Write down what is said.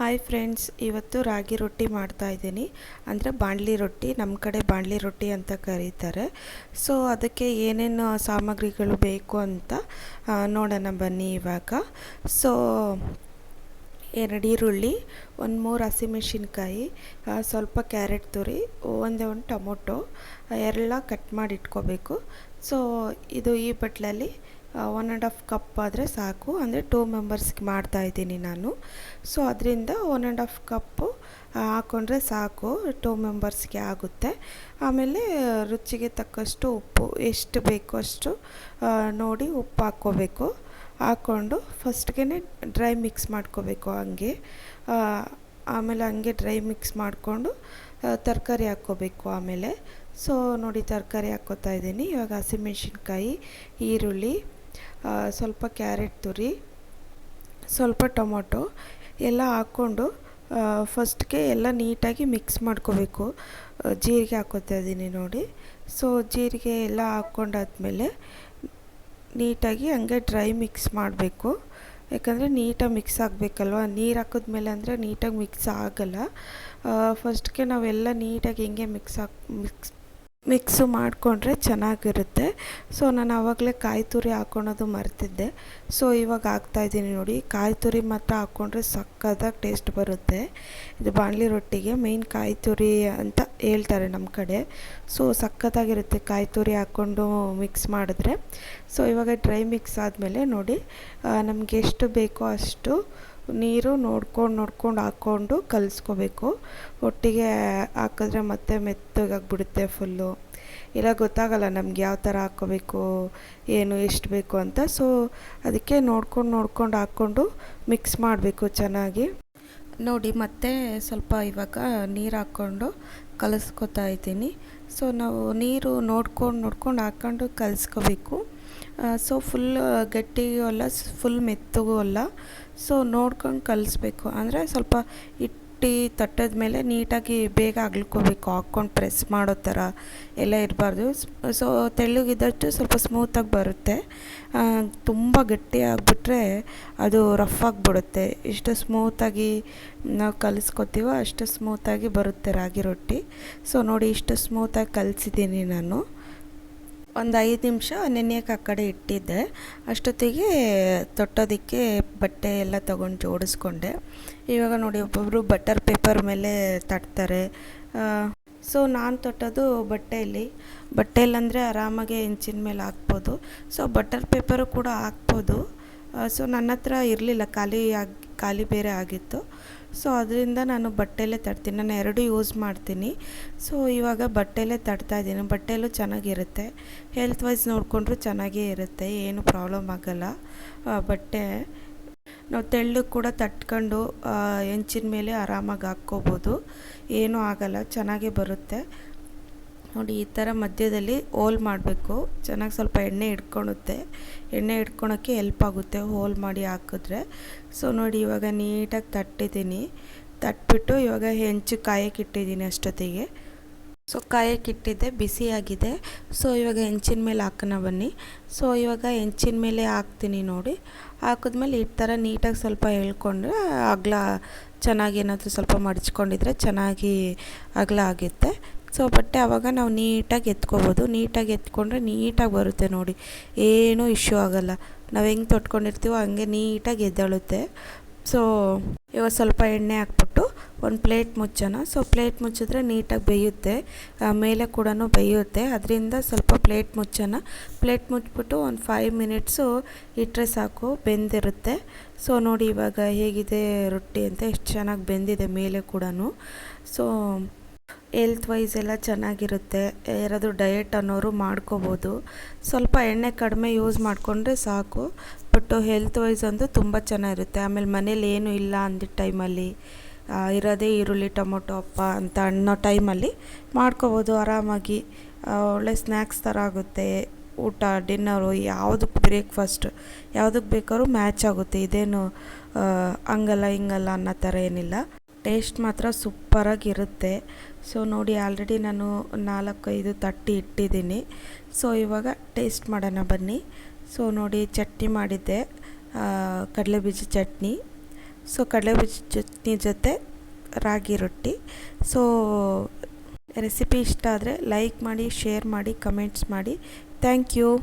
Hi friends ಇವತ್ತು ರಾಗಿ ರೊಟ್ಟಿ ಮಾಡ್ತಾ ಇದ್ದೀನಿ. ಅಂದರೆ ಬಾಂಡ್ಲಿ ರೊಟ್ಟಿ ನಮ್ಮ ಕಡೆ ಬಾಂಡ್ಲಿ ರೊಟ್ಟಿ ಅಂತ ಕರೀತಾರೆ. ಸೊ ಅದಕ್ಕೆ ಏನೇನು ಸಾಮಗ್ರಿಗಳು ಬೇಕು ಅಂತ ನೋಡೋಣ ಬನ್ನಿ ಇವಾಗ. ಸೊ ಎರಡು ಈರುಳ್ಳಿ ಒಂದು ಮೂರು ಹಸಿಮೆಣಸಿನ್ಕಾಯಿ ಸ್ವಲ್ಪ ಕ್ಯಾರೆಟ್ ತುರಿ, ಒಂದೇ ಒಂದು ಟೊಮೊಟೊ ಎಲ್ಲ ಕಟ್ ಮಾಡಿ ಇಟ್ಕೋಬೇಕು. ಸೊ ಇದು ಈ ಬಟ್ಲಲ್ಲಿ ಒನ್ ಆ್ಯಂಡ್ ಹಾಫ್ ಕಪ್ ಆದರೆ ಸಾಕು. ಅಂದರೆ ಟೂ ಮೆಂಬರ್ಸ್ಗೆ ಮಾಡ್ತಾ ಇದ್ದೀನಿ ನಾನು. ಸೊ ಅದರಿಂದ ಒನ್ ಆ್ಯಂಡ್ ಹಾಫ್ ಕಪ್ಪು ಹಾಕ್ಕೊಂಡ್ರೆ ಸಾಕು. ಟೂ ಮೆಂಬರ್ಸ್ಗೆ ಆಗುತ್ತೆ. ಆಮೇಲೆ ರುಚಿಗೆ ತಕ್ಕಷ್ಟು ಉಪ್ಪು, ಎಷ್ಟು ಬೇಕೋ ಅಷ್ಟು ನೋಡಿ ಉಪ್ಪು ಹಾಕ್ಕೋಬೇಕು. ಹಾಕ್ಕೊಂಡು ಫಸ್ಟ್ಗೆ ಡ್ರೈ ಮಿಕ್ಸ್ ಮಾಡ್ಕೋಬೇಕು ಹಂಗೆ. ಆಮೇಲೆ ಹಂಗೆ ಡ್ರೈ ಮಿಕ್ಸ್ ಮಾಡಿಕೊಂಡು ತರಕಾರಿ ಹಾಕ್ಕೋಬೇಕು ಆಮೇಲೆ. ಸೊ ನೋಡಿ ತರಕಾರಿ ಹಾಕ್ಕೋತಾ ಇದ್ದೀನಿ. ಇವಾಗ ಹಸಿಮೆಣ್ಸಿನ್ಕಾಯಿ ಈರುಳ್ಳಿ ಸ್ವಲ್ಪ ಕ್ಯಾರೆಟ್ ತುರಿ, ಸ್ವಲ್ಪ ಟೊಮೊಟೊ ಎಲ್ಲ ಹಾಕ್ಕೊಂಡು ಫಸ್ಟ್ಗೆ ಎಲ್ಲ ನೀಟಾಗಿ ಮಿಕ್ಸ್ ಮಾಡ್ಕೋಬೇಕು. ಜೀರಿಗೆ ಹಾಕೋತಾ ಇದ್ದೀನಿ ನೋಡಿ. ಸೊ ಜೀರಿಗೆ ಎಲ್ಲ ಹಾಕ್ಕೊಂಡಾದ್ಮೇಲೆ ನೀಟಾಗಿ ಹಂಗೆ ಡ್ರೈ ಮಿಕ್ಸ್ ಮಾಡಬೇಕು. ಯಾಕಂದರೆ ನೀಟಾಗಿ ಮಿಕ್ಸ್ ಆಗಬೇಕಲ್ವ? ನೀರು ಹಾಕಿದ್ಮೇಲೆ ಅಂದರೆ ನೀಟಾಗಿ ಮಿಕ್ಸ್ ಆಗಲ್ಲ. ಫಸ್ಟ್ಗೆ ನಾವೆಲ್ಲ ನೀಟಾಗಿ ಹಿಂಗೆ ಮಿಕ್ಸ್ ಹಾಕ್ ಮಿಕ್ಸ್ ಮಿಕ್ಸು ಮಾಡಿಕೊಂಡ್ರೆ ಚೆನ್ನಾಗಿರುತ್ತೆ. ಸೊ, ನಾನು ಆವಾಗಲೇ ಕಾಯಿ ತುರಿ ಹಾಕೊಳೋದು ಮರ್ತಿದ್ದೆ. ಸೊ, ಇವಾಗ ಹಾಕ್ತಾಯಿದ್ದೀನಿ ನೋಡಿ. ಕಾಯಿ ತುರಿ ಮಾತ್ರ ಹಾಕ್ಕೊಂಡ್ರೆ ಸಕ್ಕತ್ತಾಗಿ ಟೇಸ್ಟ್ ಬರುತ್ತೆ. ಇದು ಬಾಣಲಿ ರೊಟ್ಟಿಗೆ ಮೇಯ್ನ್ ಕಾಯಿ ತುರಿ ಅಂತ ಹೇಳ್ತಾರೆ ನಮ್ಮ ಕಡೆ. ಸೊ, ಸಕ್ಕತ್ತಾಗಿರುತ್ತೆ ಕಾಯಿ ತುರಿ ಹಾಕ್ಕೊಂಡು ಮಿಕ್ಸ್ ಮಾಡಿದ್ರೆ. ಸೊ, ಇವಾಗ ಡ್ರೈ ಮಿಕ್ಸ್ ಆದಮೇಲೆ ನೋಡಿ ನಮಗೆ ಎಷ್ಟು ಬೇಕೋ ಅಷ್ಟು ನೀರು ನೋಡ್ಕೊಂಡು ನೋಡ್ಕೊಂಡು ಹಾಕ್ಕೊಂಡು ಕಲಿಸ್ಕೋಬೇಕು. ಒಟ್ಟಿಗೆ ಹಾಕಿದ್ರೆ ಮತ್ತೆ ಮೆತ್ತಗಾಗ್ಬಿಡುತ್ತೆ ಫುಲ್ಲು ಇಲ್ಲ ಗೊತ್ತಾಗಲ್ಲ ನಮ್ಗೆ ಯಾವ ಥರ ಹಾಕ್ಕೋಬೇಕು, ಏನು, ಎಷ್ಟು ಬೇಕು ಅಂತ. ಸೊ ಅದಕ್ಕೆ ನೋಡ್ಕೊಂಡು ನೋಡ್ಕೊಂಡು ಹಾಕ್ಕೊಂಡು ಮಿಕ್ಸ್ ಮಾಡಬೇಕು ಚೆನ್ನಾಗಿ. ನೋಡಿ, ಮತ್ತೆ ಸ್ವಲ್ಪ ಇವಾಗ ನೀರು ಹಾಕ್ಕೊಂಡು ಕಲಿಸ್ಕೊತಾ ಇದ್ದೀನಿ. ಸೊ ನಾವು ನೀರು ನೋಡ್ಕೊಂಡು ನೋಡ್ಕೊಂಡು ಹಾಕ್ಕೊಂಡು ಕಲಿಸ್ಕೋಬೇಕು. ಸೊ ಫುಲ್ ಗಟ್ಟಿಗೂ ಅಲ್ಲ ಫುಲ್ ಮೆತ್ತಗೂ ಅಲ್ಲ. ಸೊ ನೋಡ್ಕೊಂಡು ಕಲಿಸ್ಬೇಕು. ಅಂದರೆ ಸ್ವಲ್ಪ ಇಟ್ಟು ತಟ್ಟದ ಮೇಲೆ ನೀಟಾಗಿ ಬೇಗ ಅಗ್ಲ್ಕೋಬೇಕು. ಹಾಕ್ಕೊಂಡು ಪ್ರೆಸ್ ಮಾಡೋ ಥರ ಎಲ್ಲ ಇರಬಾರ್ದು. ಸೊ ತೆಳ್ಳಗಿದ್ದಷ್ಟು ಸ್ವಲ್ಪ ಸ್ಮೂತಾಗಿ ಬರುತ್ತೆ. ತುಂಬ ಗಟ್ಟಿ ಆಗಿಬಿಟ್ರೆ ಅದು ರಫ್ ಆಗಿಬಿಡುತ್ತೆ. ಎಷ್ಟು ಸ್ಮೂತಾಗಿ ನಾವು ಕಲಿಸ್ಕೊತೀವೋ ಅಷ್ಟು ಸ್ಮೂತಾಗಿ ಬರುತ್ತೆ ರಾಗಿ ರೊಟ್ಟಿ. ಸೊ ನೋಡಿ ಇಷ್ಟು ಸ್ಮೂತಾಗಿ ಕಲಿಸಿದ್ದೀನಿ ನಾನು. ಒಂದು ಐದು ನಿಮಿಷ ನೆನೆಯೋಕೆ ಆ ಕಡೆ ಇಟ್ಟಿದ್ದೆ. ಅಷ್ಟೊತ್ತಿಗೆ ತೊಟ್ಟೋದಕ್ಕೆ ಬಟ್ಟೆ ಎಲ್ಲ ತೊಗೊಂಡು ಜೋಡಿಸ್ಕೊಂಡೆ. ಇವಾಗ ನೋಡಿ ಒಬ್ಬೊಬ್ಬರು ಬಟರ್ ಪೇಪರ್ ಮೇಲೆ ತಟ್ತಾರೆ. ಸೊ ನಾನು ತೊಟ್ಟೋದು ಬಟ್ಟೆಯಲ್ಲಿ. ಬಟ್ಟೆಯಲ್ಲಂದರೆ ಆರಾಮಾಗಿ ಹೆಂಚಿನ ಮೇಲೆ ಹಾಕ್ಬೋದು. ಸೊ ಬಟರ್ ಪೇಪರು ಕೂಡ ಹಾಕ್ಬೋದು. ಸೊ ನನ್ನ ಹತ್ರ ಇರಲಿಲ್ಲ, ಖಾಲಿ ಆಗಿ, ಖಾಲಿ ಬೇರೆ ಆಗಿತ್ತು. ಸೊ ಅದರಿಂದ ನಾನು ಬಟ್ಟೆಯಲ್ಲೇ ತಡ್ತೀನಿ ನಾನು ಎರಡು ಯೂಸ್ ಮಾಡ್ತೀನಿ. ಸೊ ಇವಾಗ ಬಟ್ಟೆಯಲ್ಲೇ ತಡ್ತಾ ಇದ್ದೀನಿ. ಬಟ್ಟೆಲೂ ಚೆನ್ನಾಗಿರುತ್ತೆ. ಹೆಲ್ತ್ ವೈಸ್ ನೋಡಿಕೊಂಡ್ರು ಚೆನ್ನಾಗೇ ಇರುತ್ತೆ. ಏನು ಪ್ರಾಬ್ಲಮ್ ಆಗೋಲ್ಲ. ಬಟ್ಟೆ ನಾವು ತೆಳ್ಳಗೆ ಕೂಡ ತಟ್ಕೊಂಡು ಹೆಂಚಿನ ಮೇಲೆ ಆರಾಮಾಗಿ ಹಾಕ್ಕೋಬೋದು. ಏನೂ ಆಗಲ್ಲ. ಚೆನ್ನಾಗೇ ಬರುತ್ತೆ. ನೋಡಿ, ಈ ಥರ ಮಧ್ಯದಲ್ಲಿ ಹೋಲ್ ಮಾಡಬೇಕು. ಚೆನ್ನಾಗಿ ಸ್ವಲ್ಪ ಎಣ್ಣೆ ಇಟ್ಕೊಳುತ್ತೆ ಎಣ್ಣೆ ಇಟ್ಕೊಳೋಕ್ಕೆ ಹೆಲ್ಪ್ ಆಗುತ್ತೆ ಹೋಲ್ ಮಾಡಿ ಹಾಕಿದ್ರೆ. ಸೊ ನೋಡಿ, ಇವಾಗ ನೀಟಾಗಿ ತಟ್ಟಿದ್ದೀನಿ. ತಟ್ಬಿಟ್ಟು ಇವಾಗ ಹೆಂಚು ಕಾಯಕ್ಕೆ ಇಟ್ಟಿದ್ದೀನಿ ಅಷ್ಟೊತ್ತಿಗೆ. ಸೊ ಕಾಯಕ್ಕೆ ಇಟ್ಟಿದ್ದೆ ಬಿಸಿಯಾಗಿದೆ ಸೊ ಇವಾಗ ಹೆಂಚಿನ ಮೇಲೆ ಹಾಕೋಣ ಬನ್ನಿ. ಸೊ ಇವಾಗ ಹೆಂಚಿನ ಮೇಲೆ ಹಾಕ್ತೀನಿ ನೋಡಿ. ಹಾಕಿದ್ಮೇಲೆ ಈ ಥರ ನೀಟಾಗಿ ಸ್ವಲ್ಪ ಹೇಳ್ಕೊಂಡ್ರೆ ಅಗಲ ಚೆನ್ನಾಗಿ ಏನಾದರೂ ಸ್ವಲ್ಪ ಮಡಚ್ಕೊಂಡಿದ್ರೆ ಚೆನ್ನಾಗಿ ಅಗಲ ಆಗುತ್ತೆ. ಸೊ ಬಟ್ಟೆ ಆವಾಗ ನಾವು ನೀಟಾಗಿ ಎತ್ಕೋಬೋದು. ನೀಟಾಗಿ ಎತ್ಕೊಂಡ್ರೆ ನೀಟಾಗಿ ಬರುತ್ತೆ ನೋಡಿ. ಏನೂ ಇಶ್ಯೂ ಆಗೋಲ್ಲ. ನಾವು ಹೆಂಗೆ ತೊಟ್ಕೊಂಡಿರ್ತೀವೋ ಹಂಗೆ ನೀಟಾಗಿ ಎದ್ದೇಳುತ್ತೆ. ಸೊ ಇವಾಗ ಸ್ವಲ್ಪ ಎಣ್ಣೆ ಹಾಕ್ಬಿಟ್ಟು ಒಂದು ಪ್ಲೇಟ್ ಮುಚ್ಚೋಣ. ಸೊ ಪ್ಲೇಟ್ ಮುಚ್ಚಿದ್ರೆ ನೀಟಾಗಿ ಬೇಯುತ್ತೆ. ಮೇಲೆ ಕೂಡ ಬೇಯುತ್ತೆ. ಅದರಿಂದ ಸ್ವಲ್ಪ ಪ್ಲೇಟ್ ಮುಚ್ಚೋಣ. ಪ್ಲೇಟ್ ಮುಚ್ಚಿಬಿಟ್ಟು ಒಂದು ಫೈವ್ ಮಿನಿಟ್ಸು ಇಟ್ಟರೆ ಸಾಕು. ಬೆಂದಿರುತ್ತೆ. ಸೊ ನೋಡಿ ಇವಾಗ ಹೇಗಿದೆ ರೊಟ್ಟಿ ಅಂತ. ಎಷ್ಟು ಚೆನ್ನಾಗಿ ಬೆಂದಿದೆ ಮೇಲೆ ಕೂಡ ಸೊ ಹೆಲ್ತ್ ವೈಸ್ ಎಲ್ಲ ಚೆನ್ನಾಗಿರುತ್ತೆ, ಯಾರಾದರೂ ಡಯೆಟ್ ಅನ್ನೋರು ಮಾಡ್ಕೋಬೋದು. ಸ್ವಲ್ಪ ಎಣ್ಣೆ ಕಡಿಮೆ ಯೂಸ್ ಮಾಡಿಕೊಂಡ್ರೆ ಸಾಕು ಬಟ್ ಹೆಲ್ತ್ ವೈಸ್ ಅಂತೂ ತುಂಬ ಚೆನ್ನಾಗಿರುತ್ತೆ. ಆಮೇಲೆ ಮನೇಲಿ ಏನೂ ಇಲ್ಲ ಅಂದಿದ್ದ ಟೈಮಲ್ಲಿ ಇರೋದೇ ಈರುಳ್ಳಿ, ಟೊಮೊಟೊ, ಅಪ್ಪ ಅಂತ ಅನ್ನೋ ಟೈಮಲ್ಲಿ ಮಾಡ್ಕೋಬೋದು ಆರಾಮಾಗಿ. ಒಳ್ಳೆ ಸ್ನ್ಯಾಕ್ಸ್ ಥರ ಆಗುತ್ತೆ, ಊಟ ಡಿನ್ನರು ಯಾವುದಕ್ಕೆ ಬ್ರೇಕ್ಫಾಸ್ಟ್ ಯಾವುದಕ್ಕೆ ಬೇಕಾದ್ರೂ ಮ್ಯಾಚ್ ಆಗುತ್ತೆ. ಇದೇನು ಹಂಗಲ್ಲ, ಹಿಂಗಲ್ಲ ಅನ್ನೋ ಥರ ಏನಿಲ್ಲ. ಟೇಸ್ಟ್ ಮಾತ್ರ ಸೂಪರಾಗಿರುತ್ತೆ. ಸೊ, ನೋಡಿ, ಆಲ್ರೆಡಿ ನಾನು ನಾಲ್ಕೈದು ತಟ್ಟಿ ಇಟ್ಟಿದ್ದೀನಿ. ಸೊ, ಇವಾಗ ಟೇಸ್ಟ್ ಮಾಡೋಣ ಬನ್ನಿ. ಸೊ, ನೋಡಿ, ಚಟ್ನಿ ಮಾಡಿದ್ದೆ. ಕಡಲೆ ಬೀಜ ಚಟ್ನಿ. ಸೊ, ಕಡಲೆಬೀಜ ಚಟ್ನಿ ಜೊತೆ ರಾಗಿ ರೊಟ್ಟಿ. ಸೊ, ರೆಸಿಪಿ ಇಷ್ಟ ಆದರೆ ಲೈಕ್ ಮಾಡಿ, ಶೇರ್ ಮಾಡಿ, ಕಮೆಂಟ್ಸ್ ಮಾಡಿ. Thank you.